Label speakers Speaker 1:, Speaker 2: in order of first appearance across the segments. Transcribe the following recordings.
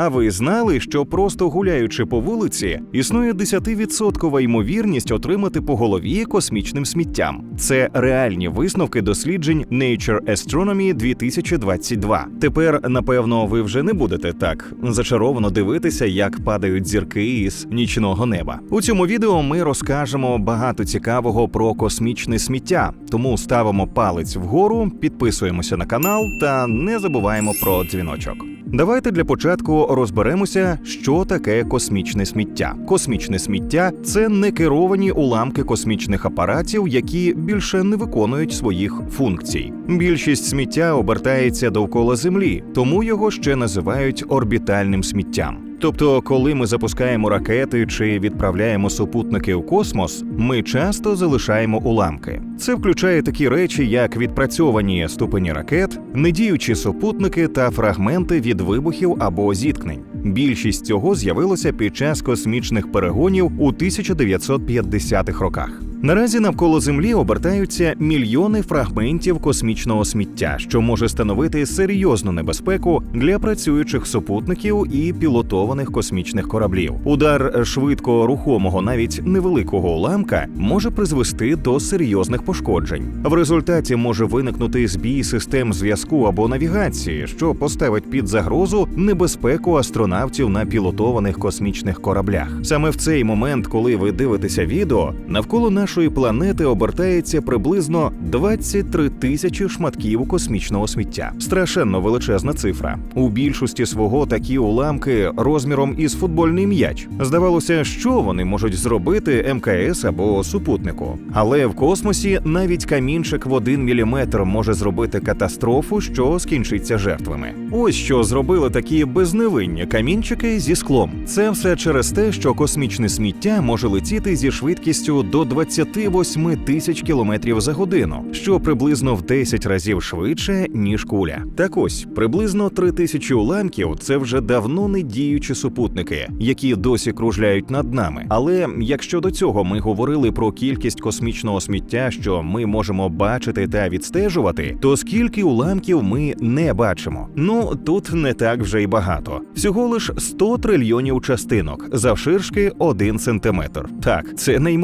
Speaker 1: А ви знали, що просто гуляючи по вулиці, існує 10% ймовірність отримати по голові космічним сміттям? Це реальні висновки досліджень Nature Astronomy 2022. Тепер, напевно, ви вже не будете так зачаровано дивитися, як падають зірки із нічного неба. У цьому відео ми розкажемо багато цікавого про космічне сміття. Тому ставимо палець вгору, підписуємося на канал та не забуваємо про дзвіночок. Давайте для початку розберемося, що таке космічне сміття. Космічне сміття це некеровані уламки космічних апаратів, які більше не виконують своїх функцій. Більшість сміття обертається довкола Землі, тому його ще називають орбітальним сміттям. Тобто, коли ми запускаємо ракети чи відправляємо супутники у космос, ми часто залишаємо уламки. Це включає такі речі, як відпрацьовані ступені ракет, недіючі супутники та фрагменти від вибухів або зіткнень. Більшість цього з'явилося під час космічних перегонів у 1950-х роках. Наразі навколо Землі обертаються мільйони фрагментів космічного сміття, що може становити серйозну небезпеку для працюючих супутників і пілотованих космічних кораблів. Удар швидко рухомого, навіть невеликого уламка, може призвести до серйозних пошкоджень. В результаті може виникнути збій систем зв'язку або навігації, що поставить під загрозу небезпеку астронавтів на пілотованих космічних кораблях. Саме в цей момент, коли ви дивитеся відео, навколо нашої планети обертається приблизно 23 тисячі шматків космічного сміття. Страшенно величезна цифра. У більшості свого такі уламки розміром із футбольний м'яч. Здавалося, що вони можуть зробити МКС або супутнику. Але в космосі навіть камінчик в один міліметр може зробити катастрофу, що скінчиться жертвами. Ось що зробили такі безневинні камінчики зі склом. Це все через те, що космічне сміття може летіти зі швидкістю до 28 тисяч кілометрів за годину, що приблизно в 10 разів швидше ніж куля. Так ось приблизно 3 тисячі уламків це вже давно не діючі супутники, які досі кружляють над нами. Але якщо до цього ми говорили про кількість космічного сміття, що ми можемо бачити та відстежувати, то скільки уламків ми не бачимо? Ну тут не так вже й багато. Всього лиш 100 трильйонів частинок завширшки 1 сантиметр. Так, це неймовірно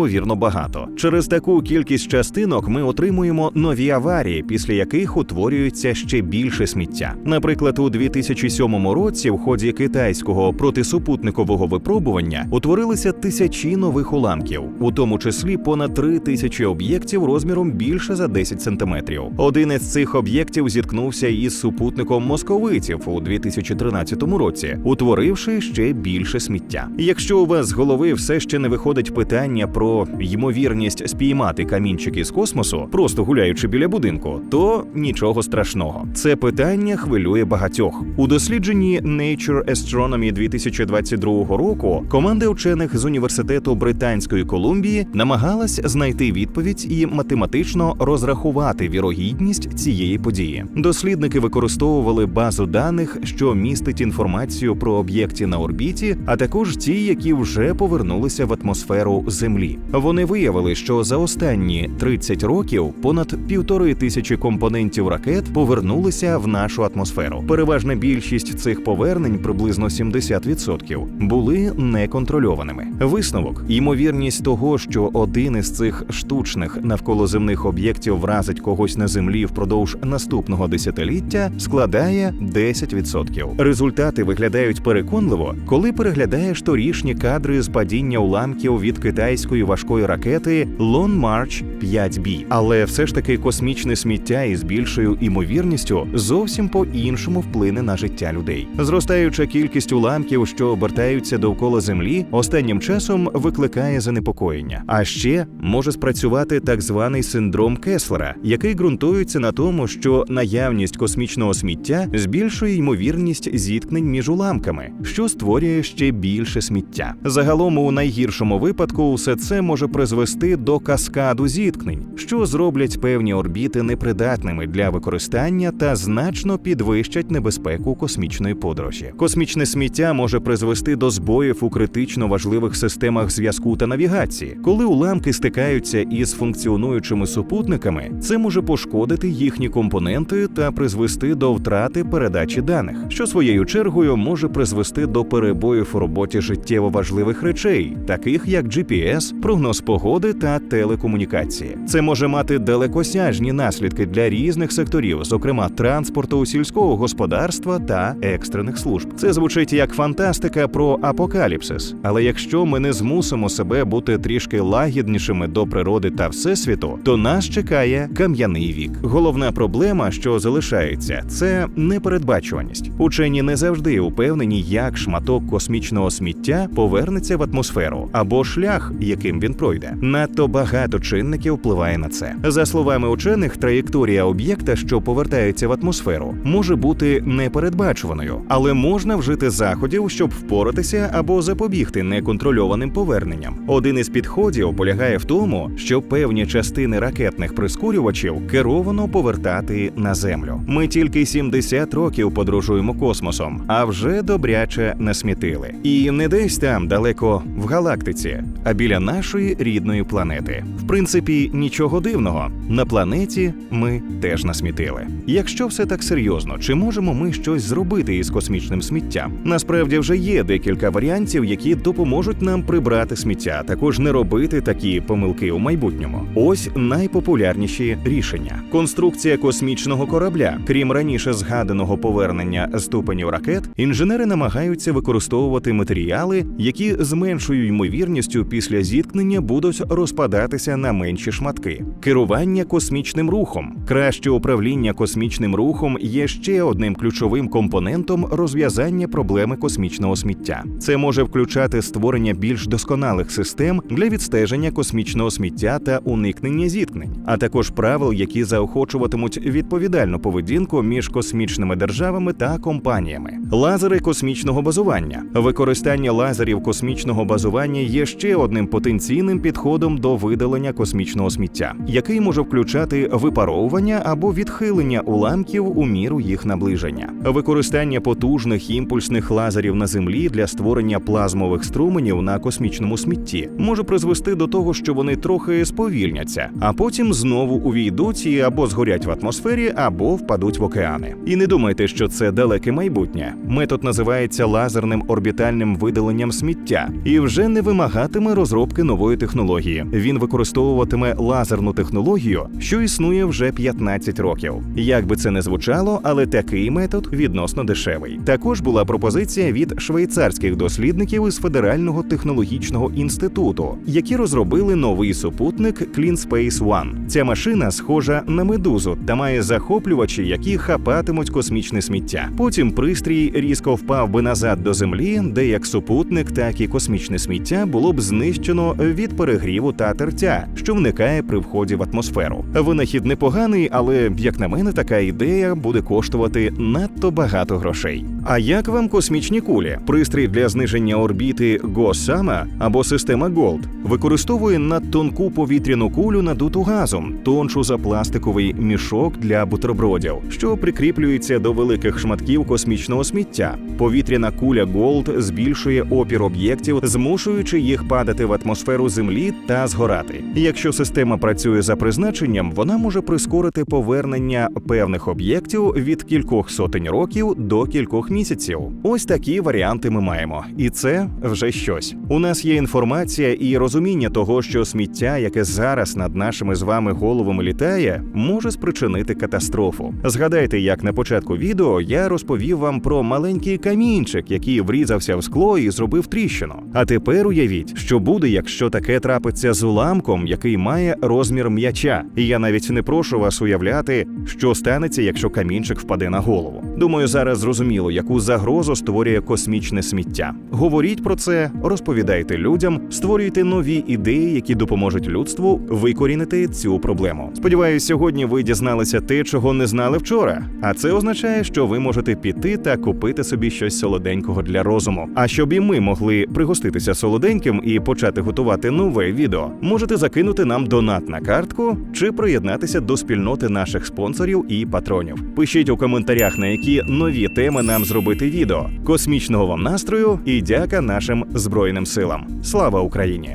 Speaker 1: багато. Через таку кількість частинок ми отримуємо нові аварії, після яких утворюється ще більше сміття. Наприклад, у 2007 році, в ході китайського протисупутникового випробування, утворилися тисячі нових уламків, у тому числі понад 3 тисячі об'єктів розміром більше за 10 сантиметрів. Один із цих об'єктів зіткнувся із супутником московитів у 2013 році, утворивши ще більше сміття. Якщо у вас з голови все ще не виходить питання про ймовірність спіймати камінчики з космосу, просто гуляючи біля будинку, то нічого страшного. Це питання хвилює багатьох. У дослідженні Nature Astronomy 2022 року команда учених з університету Британської Колумбії намагалась знайти відповідь і математично розрахувати вірогідність цієї події. Дослідники використовували базу даних, що містить інформацію про об'єкти на орбіті, а також ті, які вже повернулися в атмосферу Землі. Вони виявили, що за останні 30 років понад півтори тисячі компонентів ракет повернулися в нашу атмосферу. Переважна більшість цих повернень, приблизно 70%, були неконтрольованими. Висновок ймовірність того, що один із цих штучних навколоземних об'єктів вразить когось на землі впродовж наступного десятиліття, складає 10%. Результати виглядають переконливо, коли переглядаєш торішні кадри з падіння уламків від китайської важкої ракети Long March 5B. Але все ж таки космічне сміття із більшою імовірністю зовсім по-іншому вплине на життя людей. Зростаюча кількість уламків, що обертаються довкола землі, останнім часом викликає занепокоєння. А ще може спрацювати так званий синдром Кеслера, який ґрунтується на тому, що наявність космічного сміття збільшує ймовірність зіткнень між уламками, що створює ще більше сміття. Загалом, у найгіршому випадку, все це може призвести до каскаду зіткнень, що зроблять певні орбіти непридатними для використання та значно підвищать небезпеку космічної подорожі. Космічне сміття може призвести до збоїв у критично важливих системах зв'язку та навігації. Коли уламки стикаються із функціонуючими супутниками, це може пошкодити їхні компоненти та призвести до втрати передачі даних, що своєю чергою може призвести до перебоїв у роботі життєво важливих речей, таких як GPS, прогноз погоди та телекомунікації. Це може мати далекосяжні наслідки для різних секторів, зокрема транспорту, сільського господарства та екстрених служб. Це звучить як фантастика про апокаліпсис. Але якщо ми не змусимо себе бути трішки лагіднішими до природи та всесвіту, то нас чекає кам'яний вік. Головна проблема, що залишається, це непередбачуваність. Учені не завжди упевнені, як шматок космічного сміття повернеться в атмосферу або шлях, яким він пройде. Надто багато чинників впливає на це. За словами учених, траєкторія об'єкта, що повертається в атмосферу, може бути непередбачуваною, але можна вжити заходів, щоб впоратися або запобігти неконтрольованим поверненням. Один із підходів полягає в тому, що певні частини ракетних прискорювачів керовано повертати на землю. Ми тільки 70 років подорожуємо космосом, а вже добряче насмітили. І не десь там далеко в галактиці, а біля нашої рідної планети. В принципі, нічого дивного. На планеті ми теж насмітили. Якщо все так серйозно, чи можемо ми щось зробити із космічним сміттям? Насправді вже є декілька варіантів, які допоможуть нам прибрати сміття, а також не робити такі помилки у майбутньому. Ось найпопулярніші рішення: конструкція космічного корабля. Крім раніше згаданого повернення ступенів ракет, інженери намагаються використовувати матеріали, які з меншою ймовірністю після зіткнення будуть розпадатися на менші шматки. Керування космічним рухом. Краще управління космічним рухом є ще одним ключовим компонентом розв'язання проблеми космічного сміття. Це може включати створення більш досконалих систем для відстеження космічного сміття та уникнення зіткнень, а також правил, які заохочуватимуть відповідальну поведінку між космічними державами та компаніями. Лазери космічного базування. Використання лазерів космічного базування є ще одним потенційним підходом до видалення космічного сміття, який може включати випаровування або відхилення уламків у міру їх наближення. Використання потужних імпульсних лазерів на землі для створення плазмових струменів на космічному смітті може призвести до того, що вони трохи сповільняться, а потім знову увійдуть і або згорять в атмосфері, або впадуть в океани. І не думайте, що це далеке майбутнє. Метод називається лазерним орбітальним видаленням сміття і вже не вимагатиме розробки нової технології. Він використовуватиме лазерну технологію, що існує вже 15 років. Як би це не звучало, але такий метод відносно дешевий. Також була пропозиція від швейцарських дослідників із Федерального технологічного інституту, які розробили новий супутник Clean Space One. Ця машина схожа на медузу та має захоплювачі, які хапатимуть космічне сміття. Потім пристрій різко впав би назад до землі, де як супутник, так і космічне сміття було б знищено від перегріву та тертя, що вникає при вході в атмосферу. Винахід непоганий, але як на мене, така ідея буде коштувати надто багато грошей. А як вам космічні кулі? Пристрій для зниження орбіти Госама або система Gold використовує надтонку повітряну кулю надуту газом, тоншу за пластиковий мішок для бутербродів, що прикріплюється до великих шматків космічного сміття. Повітряна куля Gold збільшує опір об'єктів, змушуючи їх падати в атмосферу Землі та згорати. Якщо система працює за призначенням, вона може прискорити повернення певних об'єктів від кількох сотень років до кількох місяців. Ось такі варіанти ми маємо, і це вже щось. У нас є інформація і розуміння того, що сміття, яке зараз над нашими з вами головами літає, може спричинити катастрофу. Згадайте, як на початку відео я розповів вам про маленький камінчик, який врізався в скло і зробив тріщину. А тепер уявіть, що буде, якщо таке трапиться з уламком, який має розмір м'яча. І я навіть не прошу вас уявляти, що станеться, якщо камінчик впаде на голову. Думаю, зараз зрозуміло, яку загрозу створює космічне сміття. Говоріть про це, розповідайте людям, створюйте нові ідеї, які допоможуть людству викорінити цю проблему. Сподіваюсь, сьогодні ви дізналися те, чого не знали вчора. А це означає, що ви можете піти та купити собі щось солоденького для розуму. А щоб і ми могли пригоститися солоденьким і почати готувати нове відео, можете закинути нам донат на картку чи приєднатися до спільноти наших спонсорів і патронів. Пишіть у коментарях, на які нові теми нам зробити відео. Космічного вам настрою і дяка нашим збройним силам. Слава Україні!